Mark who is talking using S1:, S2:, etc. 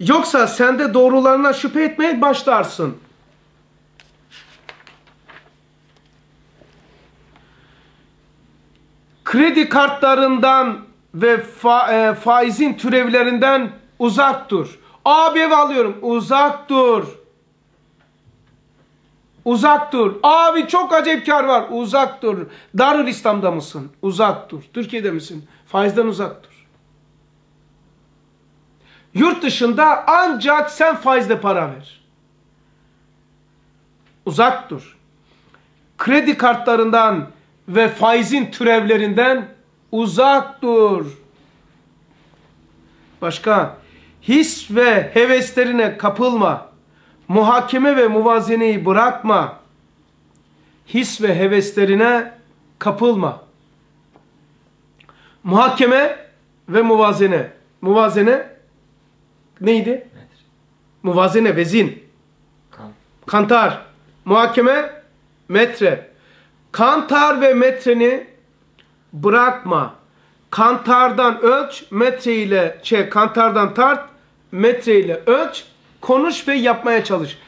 S1: Yoksa sen de doğrularına şüphe etmeye başlarsın. Kredi kartlarından ve fa- e, faizin türevlerinden uzak dur. Abi ev alıyorum. Uzak dur. Uzak dur. Abi çok acayip kar var. Uzak dur. Darül İslam'da mısın? Uzak dur. Türkiye'de misin? Faizden uzak dur. Yurt dışında ancak sen faizle para ver. Uzak dur. Kredi kartlarından ve faizin türevlerinden uzak dur. Başka, his ve heveslerine kapılma. Muhakeme ve muvazeneyi bırakma. His ve heveslerine kapılma. Muhakeme ve muvazene. Muvazene neydi?
S2: Metre.
S1: Muvazene, vezin.
S2: Kan.
S1: Kantar. Muhakeme metre. Kantar ve metreni bırakma. Kantardan ölç, metre ile şey kantardan tart, metre ile ölç, konuş ve yapmaya çalış.